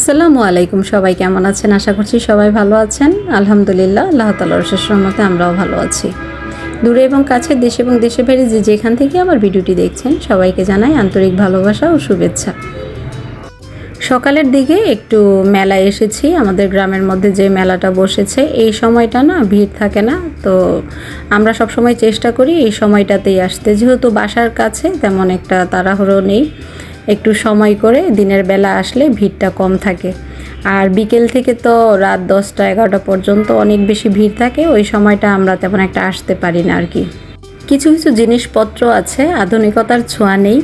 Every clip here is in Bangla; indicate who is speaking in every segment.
Speaker 1: আসসালামু আলাইকুম সবাই, কেমন আছেন? আশা করছি সবাই ভালো আছেন। আলহামদুলিল্লাহ, আল্লাহ তালার শেষ রহমতে আমরাও ভালো আছি। দূরে এবং কাছে, দেশ এবং দেশে বাইরে যে যেখান থেকে আমার ভিডিওটি দেখছেন, সবাইকে জানাই আন্তরিক ভালোবাসা ও শুভেচ্ছা। সকালের দিকে একটু মেলায় এসেছি, আমাদের গ্রামের মধ্যে যে মেলাটা বসেছে, এই সময়টা না ভিড় থাকে না। তো আমরা সব সময় চেষ্টা করি এই সময়টাতেই আসতে। যেহেতু বাসার কাছে তেমন একটা তাড়াহুড়ো নেই। একটু সময় করে দিনের বেলা আসলে ভিড়টা কম থাকে। আর বিকেল থেকে তো রাত দশটা এগারোটা পর্যন্ত অনেক বেশি ভিড় থাকে, ওই সময়টা আমরা তেমন একটা আসতে পারি না আর কি কিছু কিছু জিনিসপত্র আছে, আধুনিকতার ছোঁয়া নেই।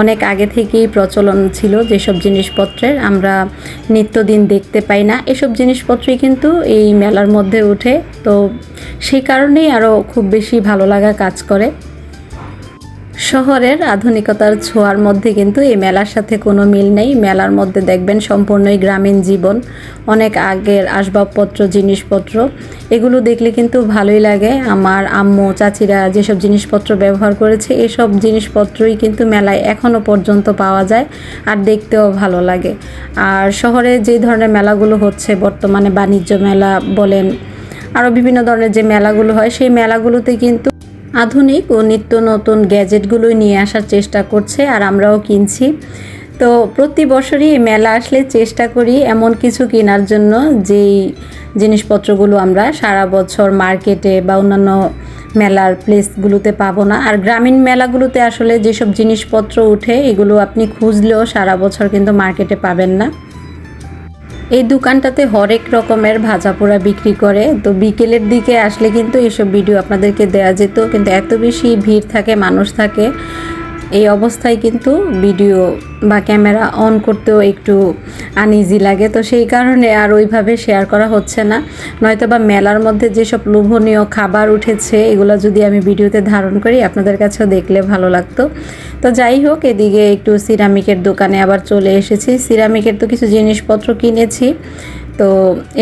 Speaker 1: অনেক আগে থেকেই প্রচলন ছিল যেসব জিনিসপত্রের, আমরা নিত্যদিন দেখতে পাই না। এসব জিনিসপত্রই কিন্তু এই মেলার মধ্যে উঠে, তো সেই কারণেই আরও খুব বেশি ভালো লাগা কাজ করে। শহরের আধুনিকতার ছোঁয়ার মধ্যে কিন্তু এই মেলার সাথে কোনো মিল নেই। মেলার মধ্যে দেখবেন সম্পূর্ণই গ্রামীণ জীবন, অনেক আগের আসবাবপত্র, জিনিসপত্র। এগুলো দেখলে কিন্তু ভালোই লাগে। আমার আম্মু, চাচিরা যেসব জিনিসপত্র ব্যবহার করেছে, এসব জিনিসপত্রই কিন্তু মেলায় এখনও পর্যন্ত পাওয়া যায় আর দেখতেও ভালো লাগে। আর শহরে যে ধরনের মেলাগুলো হচ্ছে, বর্তমানে বাণিজ্য মেলা বলেন, আরও বিভিন্ন ধরনের যে মেলাগুলো হয়, সেই মেলাগুলোতে কিন্তু আধুনিক ও নিত্য নতুন গ্যাজেটগুলোই নিয়ে আসার চেষ্টা করছে আর আমরাও কিনছি। তো প্রতি বছরই মেলা আসলে চেষ্টা করি এমন কিছু কেনার জন্য যেই জিনিসপত্রগুলো আমরা সারা বছর মার্কেটে বা অন্যান্য মেলার প্লেসগুলোতে পাবো না। আর গ্রামীণ মেলাগুলোতে আসলে যেসব জিনিসপত্র উঠে এগুলো আপনি খুঁজলেও সারা বছর কিন্তু মার্কেটে পাবেন না। এই দোকানটাতে হরেক রকমের ভাজা পোড়া বিক্রি করে। তো বিকেলের দিকে আসলে কিন্তু এইসব ভিডিও আপনাদেরকে দেওয়া যেত। কিন্তু এত বেশি ভিড় থাকে, মানুষ থাকে। এই অবস্থায় কিন্তু ভিডিও বা ক্যামেরা অন করতেও একটু আনইজি লাগে। তো সেই কারণে আর ওইভাবে শেয়ার করা হচ্ছে না। নয়তো বা মেলার মধ্যে যেসব লোভনীয় খাবার উঠেছে, এগুলো যদি আমি ভিডিওতে ধারণ করি, আপনাদের কাছেও দেখলে ভালো লাগতো। তো যাই হোক, এদিকে একটু সিরামিকের দোকানে আবার চলে এসেছি। সিরামিকের তো কিছু জিনিসপত্র কিনেছি। তো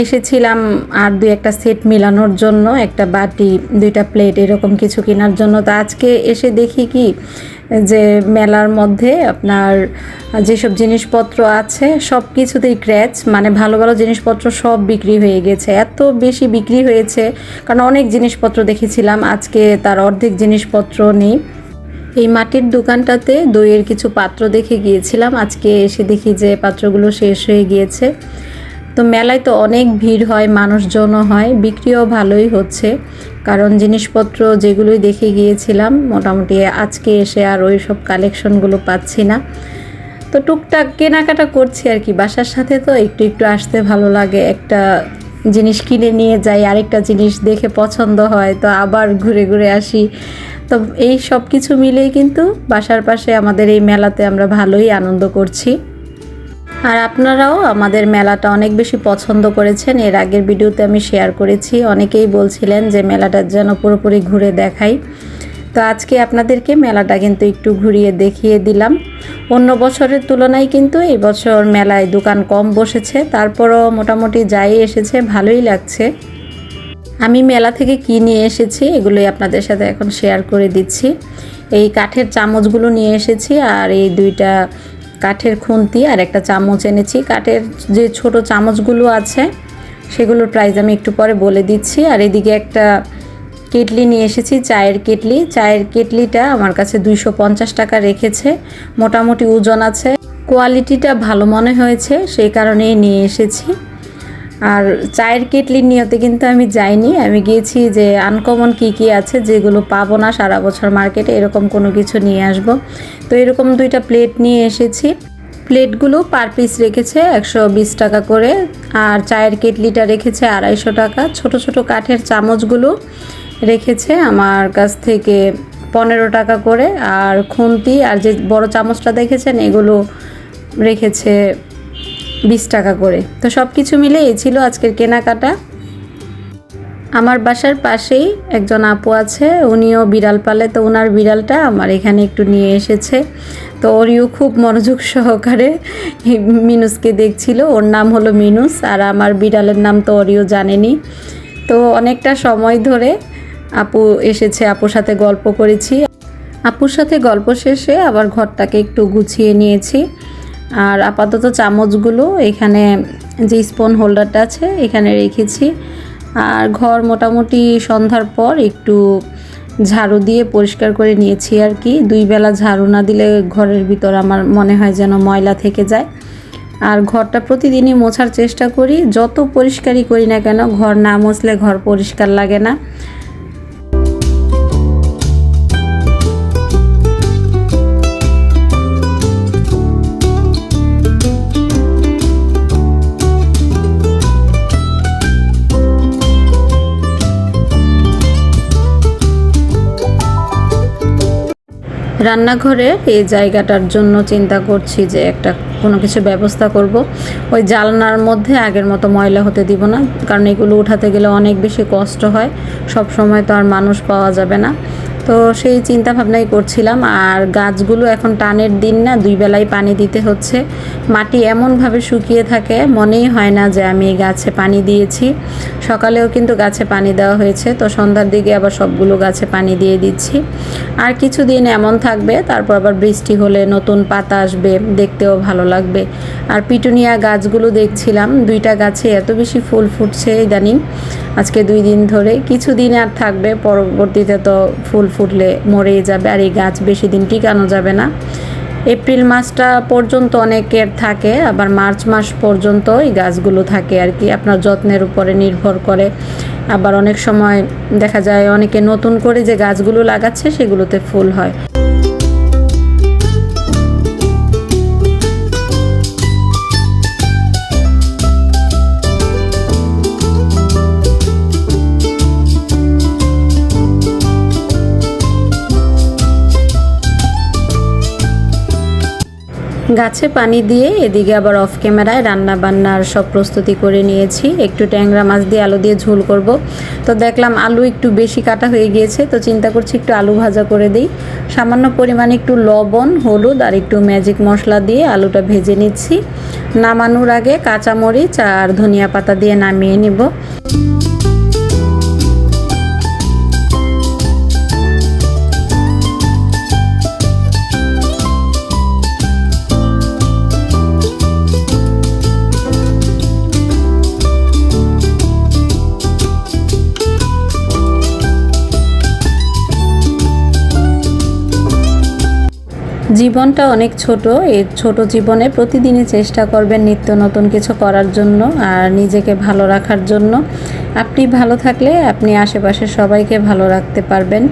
Speaker 1: এসেছিলাম আর দুই একটা সেট মিলানোর জন্য, একটা বাটি, দুইটা প্লেট এরকম কিছু কেনার জন্য। তো আজকে এসে দেখি কি, যে মেলার মধ্যে আপনার যেসব জিনিসপত্র আছে সব কিছুতেই ক্র্যাচ মানে ভালো ভালো জিনিসপত্র সব বিক্রি হয়ে গেছে। এত বেশি বিক্রি হয়েছে, কারণ অনেক জিনিসপত্র দেখেছিলাম, আজকে তার অর্ধেক জিনিসপত্র নেই। এই মাটির দোকানটাতে দইয়ের কিছু পাত্র দেখে গিয়েছিলাম, আজকে এসে দেখি যে পাত্রগুলো শেষ হয়ে গিয়েছে। তো মেলায় তো অনেক ভিড় হয়, মানুষজনও হয়, বিক্রিও ভালোই হচ্ছে। কারণ জিনিসপত্র যেগুলোই দেখে গিয়েছিলাম, মোটামুটি আজকে এসে আর ওই সব কালেকশনগুলো পাচ্ছি না। তো টুকটাক কেনাকাটা করছি আর কি, বাসার সাথে তো একটু একটু আসতে ভালো লাগে, একটা জিনিস কিনে নিয়ে যাই, আরেকটা জিনিস দেখে পছন্দ হয়, তো আবার ঘুরে ঘুরে আসি। তো এই সব কিছু মিলেই কিন্তু বাসার পাশে আমাদের এই মেলাতে আমরা ভালোই আনন্দ করছি। আর আপনারাও আমাদের মেলাটা অনেক বেশি পছন্দ করেছেন। এর আগের ভিডিওতে আমি শেয়ার করেছি। অনেকেই বলছিলেন যে মেলাটা যেন পুরোপুরি ঘুরে দেখাই। তো আজকে আপনাদেরকে মেলাটা কিন্তু একটু ঘুরিয়ে দেখিয়ে দিলাম। অন্য বছরের তুলনায় কিন্তু এই বছর মেলায় দোকান কম বসেছে। তারপরও মোটামুটি যাই এসেছে, ভালোই লাগছে। আমি মেলা থেকে কি নিয়ে এসেছি এগুলোই আপনাদের সাথে এখন শেয়ার করে দিচ্ছি। এই কাঠের চামচগুলো নিয়ে এসেছি আর এই দুইটা কাঠের খুন্তি আর একটা চামচ এনেছি। কাঠের যে ছোট চামচগুলো আছে সেগুলোর প্রাইস আমি একটু পরে বলে দিচ্ছি। আর এদিকে একটা কেটলি নিয়ে এসেছি, চায়ের কেটলি। চায়ের কেটলিটা আমার কাছে দুইশো পঞ্চাশ টাকা রেখেছে। মোটামুটি ওজন আছে। কোয়ালিটিটা ভালো মনে হয়েছে, সেই কারণেই নিয়ে এসেছি। আর চায়ের কেটলির নিয়তে কিন্তু আমি যাইনি। আমি গিয়েছি যে আনকমন কি কি আছে যেগুলো পাবো না সারা বছর মার্কেটে, এরকম কোনো কিছু নিয়ে আসব। তো এরকম দুইটা প্লেট নিয়ে এসেছি। প্লেটগুলো পার পিস রেখেছে একশো বিশ টাকা করে। আর চায়ের কেটলিটা রেখেছে আড়াইশো টাকা। ছোট ছোট কাঠের চামচগুলো রেখেছে আমার কাছ থেকে পনেরো টাকা করে। আর খুন্তি আর যে বড় চামচটা দেখেছেন, এগুলো রেখেছে বিশ টাকা করে। তো সব কিছু মিলে এই ছিল আজকের কেনাকাটা। আমার বাসার পাশেই একজন আপু আছে, উনিও বিড়াল পালে। তো ওনার বিড়ালটা আমার এখানে একটু নিয়ে এসেছে। তো ওরিও খুব মনোযোগ সহকারে মিনুসকে দেখছিল। ওর নাম হলো মিনুস আর আমার বিড়ালের নাম তো ওরিও জানেনি। তো অনেকটা সময় ধরে আপু এসেছে, আপুর সাথে গল্প করেছি। আপুর সাথে গল্প শেষে আবার ঘরটাকে একটু গুছিয়ে নিয়েছি। আর আপাতত চামচগুলো এখানে যে স্পুন হোল্ডারটা আছে, এখানে রেখেছি। আর ঘর মোটামুটি সন্ধ্যার পর একটু ঝাড়ু দিয়ে পরিষ্কার করে নিয়েছি আর কি। দুই বেলা ঝাড়ু না দিলে ঘরের ভিতর আমার মনে হয় যেন ময়লা থেকে যায়। আর ঘরটা প্রতিদিনই মোছার চেষ্টা করি। যত পরিষ্কারই করি না কেন, ঘর না মুছলে ঘর পরিষ্কার লাগে না। রান্নাঘরের এই জায়গাটার জন্য চিন্তা করছি যে একটা কোনো কিছু ব্যবস্থা করব। ওই জালনার মধ্যে আগের মতো ময়লা হতে দিব না, কারণ এগুলো উঠাতে গেলে অনেক বেশি কষ্ট হয়। সব সময় তো আর মানুষ পাওয়া যাবে না। তো সেই চিন্তা ভাবনাই করছিলাম। আর গাছগুলো এখন টানের দিন না, দুই বেলায় পানি দিতে হচ্ছে। মাটি এমনভাবে শুকিয়ে থাকে, মনেই হয় না যে আমি গাছে পানি দিয়েছি। সকালেও কিন্তু গাছে পানি দেওয়া হয়েছে, তো সন্ধ্যার দিকে আবার সবগুলো গাছে পানি দিয়ে দিচ্ছি। আর কিছুদিন এমন থাকবে, তারপর আবার বৃষ্টি হলে নতুন পাতা আসবে, দেখতেও ভালো লাগবে। আর পিটুনিয়া গাছগুলো দেখছিলাম, দুইটা গাছে এত বেশি ফুল ফুটছে ইদানিং। আজকে দুই দিন ধরে। কিছুদিন আর থাকবে, পরবর্তীতে তো ফুল ফুটলে মরেই যাবে আর এই গাছ বেশি দিন টিকানো যাবে না। এপ্রিল মাসটা পর্যন্ত অনেকের থাকে, আবার মার্চ মাস পর্যন্ত এই গাছগুলো থাকে আর কি। আপনার যত্নের উপরে নির্ভর করে। আবার অনেক সময় দেখা যায় অনেকে নতুন করে যে গাছগুলো লাগাচ্ছে, সেগুলোতে ফুল হয়। গাছে পানি দিয়ে এদিকে আবার অফ ক্যামেরায় রান্না বান্নার সব প্রস্তুতি করে নিয়েছি। একটু ট্যাংরা মাছ দিয়ে আলু দিয়ে ঝোল করব। তো দেখলাম আলু একটু বেশি কাটা হয়ে গিয়েছে, তো চিন্তা করছি একটু আলু ভাজা করে দিই। সামান্য পরিমাণে একটু লবণ, হলুদ আর একটু ম্যাজিক মশলা দিয়ে আলুটা ভেজে নিচ্ছি। নামানোর আগে কাঁচামরিচ আর ধনিয়া পাতা দিয়ে নামিয়ে নিব। জীবনটা অনেক ছোট। এই ছোট জীবনে প্রতিদিনই চেষ্টা করবেন নিত্য নতুন কিছু করার জন্য আর নিজেকে ভালো রাখার জন্য। আপনি ভালো থাকলে আপনি আশেপাশের সবাইকে ভালো রাখতে পারবেন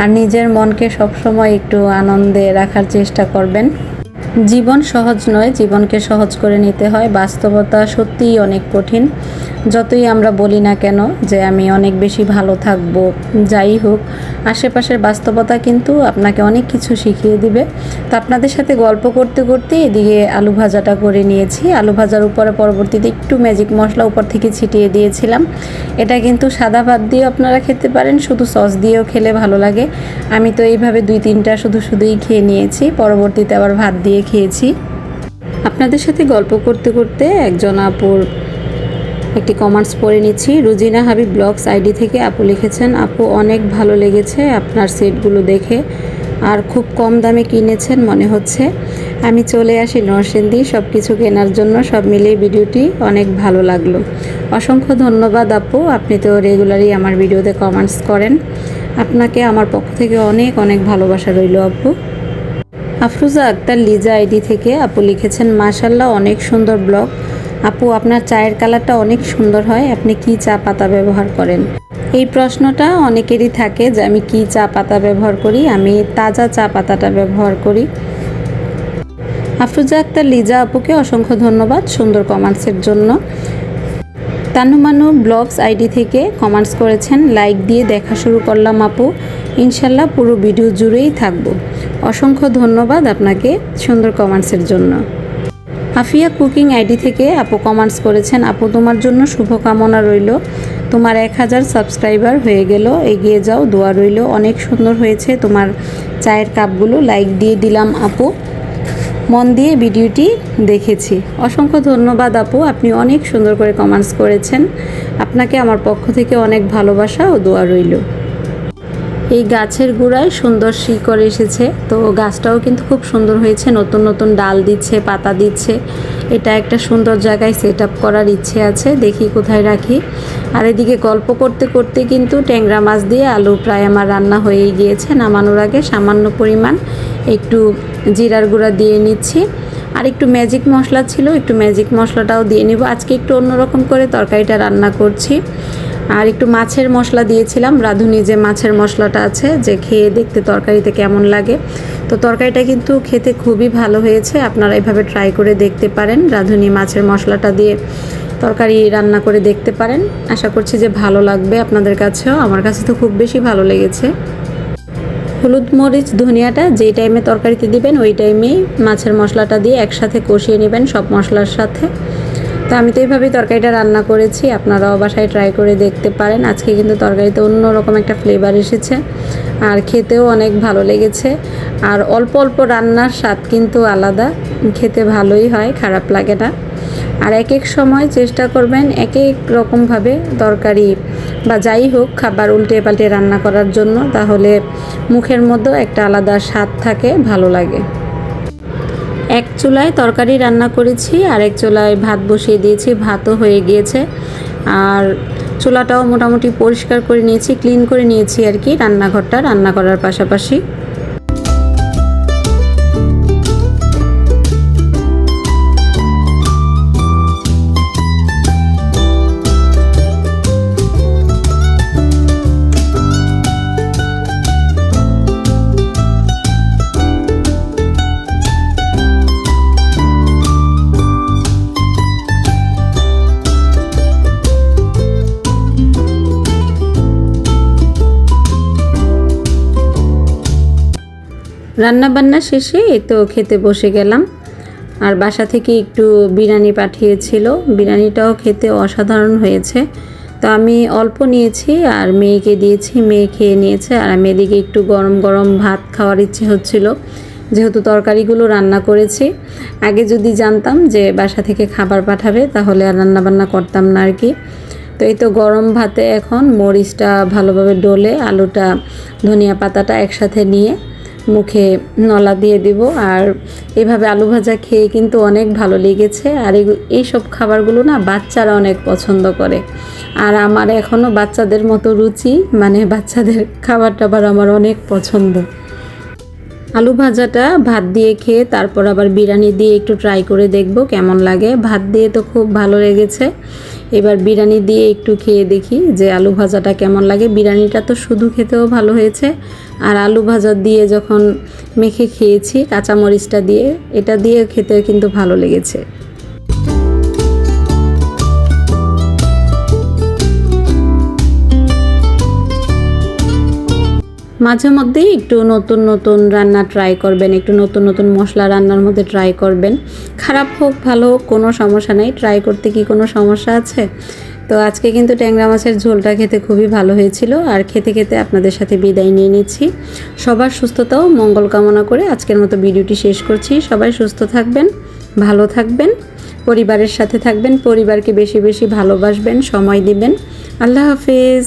Speaker 1: আর নিজের মনকে সবসময় একটু আনন্দে রাখার চেষ্টা করবেন। জীবন সহজ নয়, জীবনকে সহজ করে নিতে হয়। বাস্তবতা সত্যিই অনেক কঠিন। যতই আমরা বলি না কেন যে আমি অনেক বেশি ভালো থাকব, যাই হোক, আশেপাশের বাস্তবতা কিন্তু আপনাকে অনেক কিছু শিখিয়ে দিবে। তো আপনাদের সাথে গল্প করতে করতে এদিকে আলু ভাজাটা করে নিয়েছি। আলু ভাজার উপরে পরবর্তীতে একটু ম্যাজিক মশলা উপর থেকে ছিটিয়ে দিয়েছিলাম। এটা কিন্তু সাদা ভাত দিয়েও আপনারা খেতে পারেন, শুধু সস দিয়েও খেলে ভালো লাগে। আমি তো এইভাবে দুই তিনটা শুধু শুধুই খেয়ে নিয়েছি, পরবর্তীতে আবার ভাত দিয়ে খেয়েছি। আপনাদের সাথে গল্প করতে করতে একজন আপুর একটি কমেন্টস পড়ে নিচ্ছি। রুজিনা হাবিব ব্লগস আইডি থেকে আপু লিখেছেন, আপু, অনেক ভালো লেগেছে আপনার সেটগুলো দেখে। আর খুব কম দামে কিনেছেন মনে হচ্ছে। আমি চলে আসি নরসিংদী সব কিছু কেনার জন্য সব মিলিয়ে ভিডিওটি অনেক ভালো লাগল। অসংখ্য ধন্যবাদ আপু, আপনি তো রেগুলারই আমার ভিডিওতে কমেন্টস করেন। আপনাকে আমার পক্ষ থেকে অনেক অনেক ভালোবাসা রইল আপু। আফরুজা আক্তার লিজা আইডি থেকে আপু লিখেছেন মাশাল্লাহ অনেক সুন্দর ব্লগ আপু, আপনার চায়ের কালারটা অনেক সুন্দর হয়, আপনি কি চা পাতা ব্যবহার করেন? এই প্রশ্নটা অনেকেরই থাকে যে আমি কি চা পাতা ব্যবহার করি, আমি তাজা চা পাতাটা ব্যবহার করি। আফরুজা আক্তার, লিজা আপুকে অসংখ্য ধন্যবাদ সুন্দর কমেন্টসের জন্য। তানুমানু ব্লগস আইডি থেকে কমেন্টস করেছেন, লাইক দিয়ে দেখা শুরু করলাম আপু। ইনশাল্লাহ পুরো ভিডিও জুড়েই থাকব। অসংখ্য ধন্যবাদ আপনাকে সুন্দর কমেন্টসের জন্য। আফিয়া কুকিং আইডি থেকে আপু কমেন্টস করেছেন, আপু, তোমার জন্য শুভকামনা রইল। তোমার এক হাজার সাবস্ক্রাইবার হয়ে গেল, এগিয়ে যাও, দোয়া রইল। অনেক সুন্দর হয়েছে তোমার চায়ের কাপগুলো। লাইক দিয়ে দিলাম আপু। মন দিয়ে ভিডিওটি দেখেছি। অসংখ্য ধন্যবাদ আপু, আপনি অনেক সুন্দর করে কমেন্টস করেছেন। আপনাকে আমার পক্ষ থেকে অনেক ভালোবাসা ও দোয়া রইল। এই গাছের গোড়ায় সুন্দর শিকড় এসেছে। তো গাছটাও কিন্তু খুব সুন্দর হয়েছে, নতুন নতুন ডাল দিচ্ছে, পাতা দিচ্ছে। এটা একটা সুন্দর জায়গায় সেট আপ করার ইচ্ছে আছে, দেখি কোথায় রাখি। আর এদিকে গল্প করতে করতে কিন্তু ট্যাংরা মাছ দিয়ে আলু প্রায় আমার রান্না হয়েই গিয়েছে, নামানোর আগে সামান্য পরিমাণ একটু জিরার গুঁড়া দিয়ে নিচ্ছি। আর একটু ম্যাজিক মশলা ছিল, একটু ম্যাজিক মশলাটাও দিয়ে নিব। আজকে একটু অন্যরকম করে তরকারিটা রান্না করছি। আর একটু মাছের মশলা দিয়েছিলাম। রাঁধুনি যে মাছের মশলাটা আছে, যে খেয়ে দেখতে তরকারিতে কেমন লাগে। তো তরকারিটা কিন্তু খেতে খুবই ভালো হয়েছে। আপনারা এভাবে ট্রাই করে দেখতে পারেন। রাঁধুনি মাছের মশলাটা দিয়ে তরকারি রান্না করে দেখতে পারেন। আশা করছি যে ভালো লাগবে আপনাদের কাছেও। আমার কাছে তো খুব বেশি ভালো লেগেছে। হলুদ মরিচ, ধনিয়াটা যেই টাইমে তরকারিতে দিবেন, ওই টাইমেই মাছের মশলাটা দিয়ে একসাথে কষিয়ে নেবেন সব মশলার সাথে। তো আমি তো এইভাবেই তরকারিটা রান্না করেছি, আপনারাও বাসায় ট্রাই করে দেখতে পারেন। আজকে কিন্তু তরকারিতে অন্যরকম একটা ফ্লেভার এসেছে, আর খেতেও অনেক ভালো লেগেছে। আর অল্প অল্প রান্নার স্বাদ কিন্তু আলাদা, খেতে ভালোই হয়, খারাপ লাগে না। আর এক এক সময় চেষ্টা করবেন এক এক রকমভাবে তরকারি বা যাই হোক খাবার উল্টে পাল্টে রান্না করার জন্য, তাহলে মুখের মধ্যেও একটা আলাদা স্বাদ থাকে, ভালো লাগে। এক চুলায় তরকারি রান্না করেছি, আর এক চুলায় ভাত বসিয়ে দিয়েছি, ভাতও হয়ে গিয়েছে। আর চুলাটাও মোটামুটি পরিষ্কার করে নিয়েছি, ক্লিন করে নিয়েছি আর কি, রান্নাঘরটা, রান্না করার পাশাপাশি। রান্না বান্না শেষে তো খেতে বসে গেলাম। আর বাসা থেকে একটু বিরিয়ানি পাঠিয়েছিল। বিরিয়ানিটাও খেতে অসাধারণ হয়েছে। তো আমি অল্প নিয়েছি আর মেয়েকে দিয়েছি। মেয়ে খেয়ে নিয়েছে আর আমি এদিকে একটু গরম গরম ভাত খাওয়ার ইচ্ছে হচ্ছিল। যেহেতু তরকারিগুলো রান্না করেছি, আগে যদি জানতাম যে বাসা থেকে খাবার পাঠাবে, তাহলে আর রান্না বান্না করতাম না আর কি। তো এই তো গরম ভাতে এখন মরিচটা ভালোভাবে ডলে, আলুটা, ধনিয়া পাতাটা একসাথে নিয়ে মুখে নলা দিয়ে দিব। আর এভাবে আলু ভাজা খেয়ে কিন্তু অনেক ভালো লেগেছে। আর এই সব খাবারগুলো না বাচ্চারা অনেক পছন্দ করে। আর আমার এখনও বাচ্চাদের মতো রুচি মানে বাচ্চাদের খাবার টাবার আমার অনেক পছন্দ। আলু ভাজাটা ভাত দিয়ে খেয়ে তারপর আবার বিরিয়ানি দিয়ে একটু ট্রাই করে দেখব কেমন লাগে। ভাত দিয়ে তো খুব ভালো লেগেছে। এবার বিরিয়ানি দিয়ে একটু খেয়ে দেখি যে আলু ভাজাটা কেমন লাগে। বিরিয়ানিটা তো শুধু খেতেও ভালো হয়েছে। আর আলু ভাজা দিয়ে যখন মেখে খেয়েছি, কাঁচামরিচটা দিয়ে, এটা দিয়ে খেতে কিন্তু ভালো লেগেছে। মাঝে মধ্যেই একটু নতুন নতুন রান্না ট্রাই করবেন, একটু নতুন নতুন মশলা রান্নার মধ্যে ট্রাই করবেন। খারাপ হোক, ভালো হোক, কোনো সমস্যা নেই। ট্রাই করতে কি কোনো সমস্যা আছে? তো আজকে কিন্তু ট্যাংরা মাছের ঝোলটা খেতে খুবই ভালো হয়েছিল আর খেতে খেতে আপনাদের সাথে বিদায় নিয়ে নিচ্ছি। সবার সুস্থতাও, মঙ্গল কামনা করে আজকের মতো ভিডিওটি শেষ করছি। সবাই সুস্থ থাকবেন, ভালো থাকবেন, পরিবারের সাথে থাকবেন, পরিবারকে বেশি বেশি ভালোবাসবেন, সময় দিবেন। আল্লাহ হাফিজ।